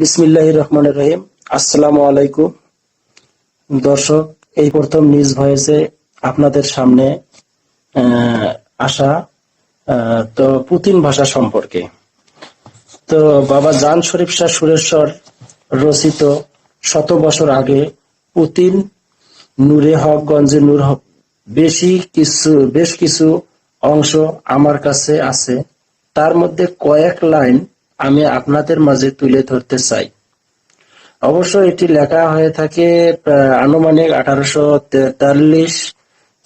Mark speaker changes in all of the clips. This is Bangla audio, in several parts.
Speaker 1: বিসমিল্লাহ রহমান রহিম। আসসালামু আলাইকুম। দর্শক, এই প্রথম নিজ ভয়েসে আপনাদের সামনে আসা তো পুতিন ভাষা সম্পর্কে। তো বাবা জান শরীফ শাহ সুরেশ্বর রচিত শত বছর আগে পুতিন নূরে হক গঞ্জে নূর হক, বেশি কিছু, বেশ কিছু অংশ আমার কাছে আছে। তার মধ্যে কয়েক লাইন আমি আপনাদের মাঝে তুলে ধরতে চাই। অবশ্য এটি লেখা হয়ে থাকে আনুমানিক আঠারোশো তেতাল্লিশ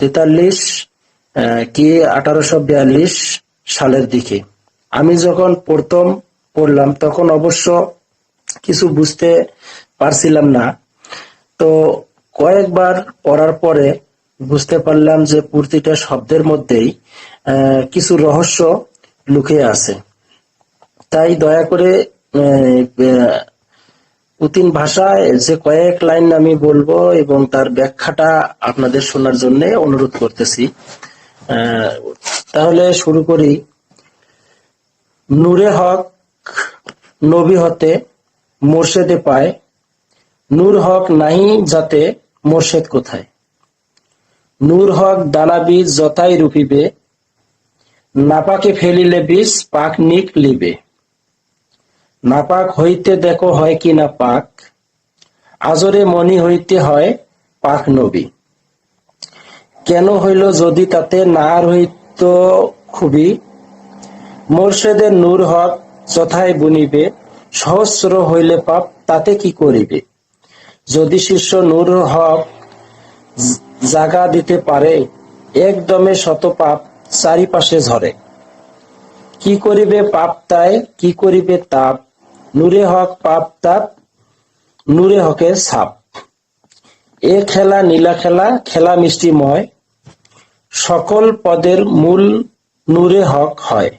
Speaker 1: তেতাল্লিশ কি আঠারোশো বিয়াল্লিশ সালের দিকে। আমি যখন প্রথম পড়লাম, তখন অবশ্য কিছু বুঝতে পারছিলাম না। তো কয়েকবার পড়ার পরে বুঝতে পারলাম যে প্রতিটা শব্দের মধ্যেই কিছু রহস্য লুকিয়ে আছে। তাই দয়া করে পুতিন ভাষায় যে কয়েক লাইন আমি বলব এবং তার ব্যাখ্যাটা আপনাদের শোনার জন্য অনুরোধ করতেছি। তাহলে শুরু করি। নূরে হক নবী হতে মোর্শেদে পায়। নূর হক নাহি যাতে মোর্শেদ কোথায়? নূর হক দানা বীজ যথাই রূপিবে। নাপাকে ফেলিলে বীজ পাক নিক লিবে। নাপাক হইতে দেখো হয় কি না পাক? আজরে মনি হইতে হয় পাক নবী। কেন হইল যদি তাতে না হইত খুবই? মোর্শেদের নূর হক যথায় বুনিবে, সহস্র হইলে পাপ তাতে কি করিবে? যদি শিষ্য নূর হক জাগা দিতে পারে, একদমে শত পাপ চারিপাশে ঝরে। কি করিবে পাপ তাই, কি করিবে তাপ? নূরে হক পাপ তাপ নূরে হকের ছাপ এ খেলা নীলা খেলা খেলা মিষ্টিময় সকল পদের মূল নূরে হক হয়।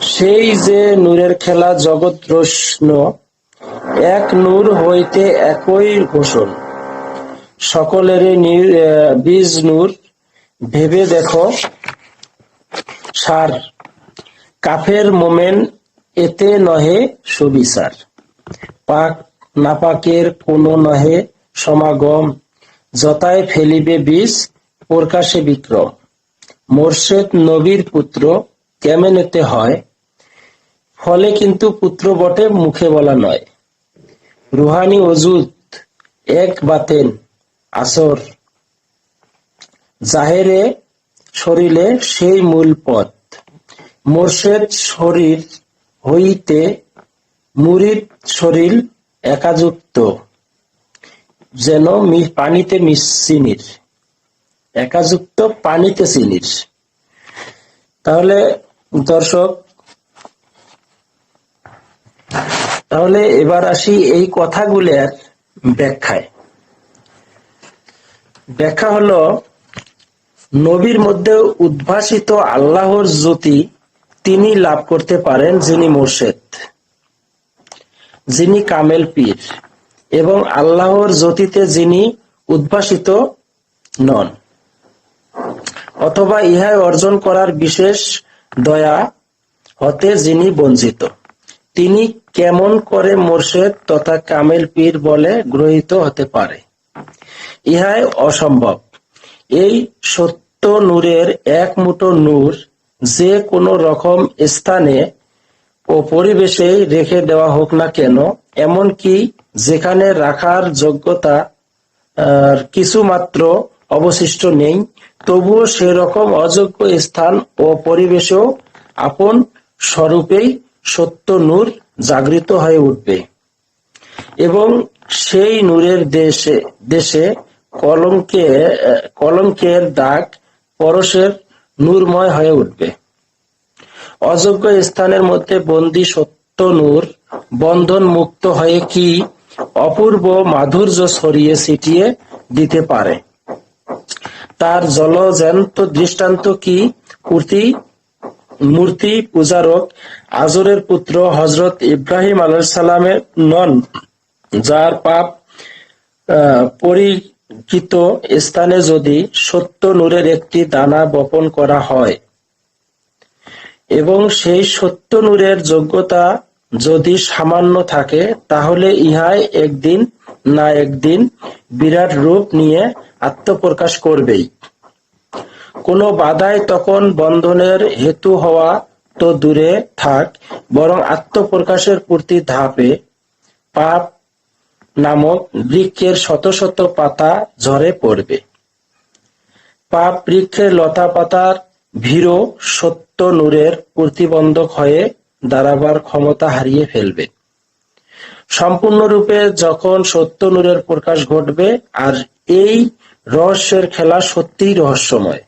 Speaker 1: সেই যে নূরের খেলা জগৎ রোশন এক নূর হইতে একই ঘোষণ। আহ, বীজ নূর ভেবে দেখো সার। কাফের মোমেন এতে নহে সুবিচার। পাক নাপাকের কোন নহে সমাগম। যতায় ফেলিবে বীজ, প্রকাশে বিক্রম। মোর্শেদ নবীর পুত্র কেমেনেতে হয়? ফলে কিন্তু পুত্র বটে, মুখে বলা নয়। রুহানি অজুদ এক বাতেন, আসর। জাহেরে শরীরে সেই মূল পথ। মোর্শেদ শরীর হইতে মুরিদ শরীর একাযুক্ত, যেন পানিতে মিশ্রিনির একাযুক্ত পানিতে চিনির। তাহলে দর্শক, তাহলে এবার আসি এই কথাগুলোর ব্যাখ্যায়। ব্যাখ্যা হলো, নবীর মধ্যে উদ্ভাসিত আল্লাহর জ্যোতি তিনি লাভ করতে পারেন যিনি মোর্শেদ, যিনি কামেল পীর এবং আল্লাহর জ্যোতিতে যিনি উদ্ভাসিত নন। অথবা ইহাই অর্জন করার বিশেষ দয়া হতে যিনি বঞ্চিত। তিনি কেমন করে মোর্শেদ তথা কামেল পীর বলে গ্রহীত হতে পারে? ইহাই অসম্ভব। এই সত্য নূরের এক মুঠো নূর যে কোনো রকম স্থানে ও পরিবেশে রেখে দেওয়া হোক না কেন, এমনকি যেখানে রাখার যোগ্যতা কিছু মাত্র অবশিষ্ট নেই, তবুও সেরকম অযোগ্য স্থান ও পরিবেশেও আপন স্বরূপেই সত্য নূর জাগৃত হয়ে উঠবে। এবং সেই নূরের দেশে দেশে কলঙ্কে কলঙ্কের দাগ পরশের নূরময় হয়ে উঠবে। অযোগ্য স্থানের মধ্যে বন্দি সত্য নূর বন্ধন মুক্ত হয়ে কি অপূর্ব মাধুর্য ছড়িয়ে ছিটিয়ে দিতে পারে? তার জলজ্যান্ত দৃষ্টান্ত কি? কুর্তি মূর্তি পূজারক আজরের পুত্র হজরত ইব্রাহিম আলাইসাল্লামের নন যার পাপ আহ, পরিচিত স্থানে যদি সত্য নূরের একটি দানা বপন করা হয়, এবং সেই সত্য নূরের যোগ্যতা যদি সামান্য থাকে, তাহলে ইহাই একদিন না একদিন বিরাট রূপ নিয়ে আত্মপ্রকাশ করবেই। কোনো বাধাই তখন বন্ধনের হেতু হওয়া তো দূরে থাক, বরং আত্মপ্রকাশের প্রতি ধাপে পাপ নামক বৃক্ষের শত শত পাতা ঝরে পড়বে। পাপ বৃক্ষের লতা পাতার ভীরু সত্য নূরের প্রতিবন্ধক হয়ে দাঁড়াবার ক্ষমতা হারিয়ে ফেলবে। সম্পূর্ণরূপে যখন সত্য নূরের প্রকাশ ঘটবে, আর এই রহস্যের খেলা সত্যিই রহস্যময়।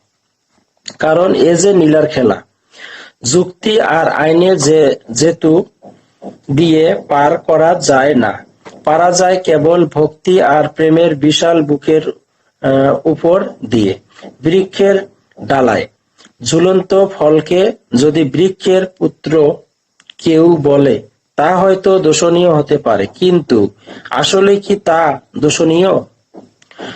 Speaker 1: কারণ এ যে নীলার খেলা, যুক্তি আর আইনে যে যেতু দিয়ে পার করা যায় না পারা যায় কেবল ভক্তি আর প্রেমের বিশাল বুকের উপর দিয়ে। বৃক্ষের ডালায়। ঝুলন্ত ফলকে যদি বৃক্ষের পুত্র কেউ বলে, তা হয়তো দোষণীয় হতে পারে। কিন্তু আসলে কি তা দোষণীয়?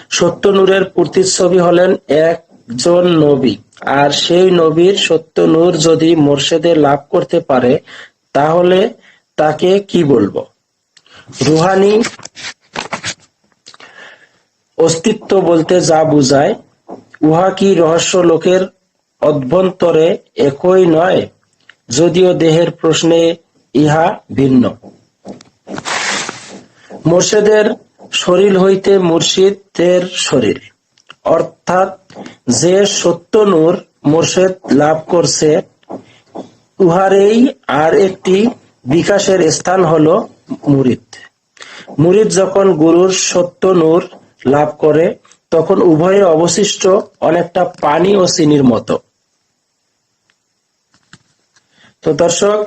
Speaker 1: সত্য নূরের প্রতিচ্ছবি হলেন একজন নবী। আর সেই নবীর সত্য নূর যদি মোর্শেদে লাভ করতে পারে, তাহলে তাকে কি বলব? রুহানি অস্তিত্ব বলতে যা বুঝায়, উহা কি রহস্য লোকের অভ্যন্তরে একই নয়, যদিও দেহের প্রশ্নে ইহা ভিন্ন। মোর্শেদের শরীর হইতে মুর্শিদের শরীর, অর্থাৎ যে সত্য নূর মোর্শেদ লাভ করছে, উহারেই আর একটি বিকাশের স্থান হলো মুরিদ। মুরিদ যখন গুরুর সত্য নূর লাভ করে, তখন উভয়ে অবশিষ্ট অনেকটা পানি ও চিনির মতো। তো দর্শক,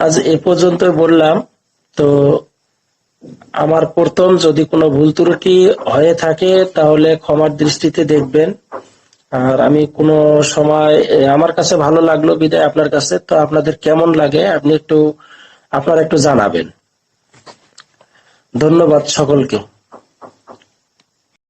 Speaker 1: আজ এ পর্যন্ত বললাম, তো আমার প্রথম যদি কোনো ভুল ত্রুটি হয়ে থাকে, তাহলে ক্ষমার দৃষ্টিতে দেখবেন। আর আমি কোনো সময় আমার কাছে ভালো লাগল বিদায় আপনার কাছে, তো আপনাদের কেমন লাগে? আপনি একটু আপনারা একটু জানাবেন। ধন্যবাদ সকলকে।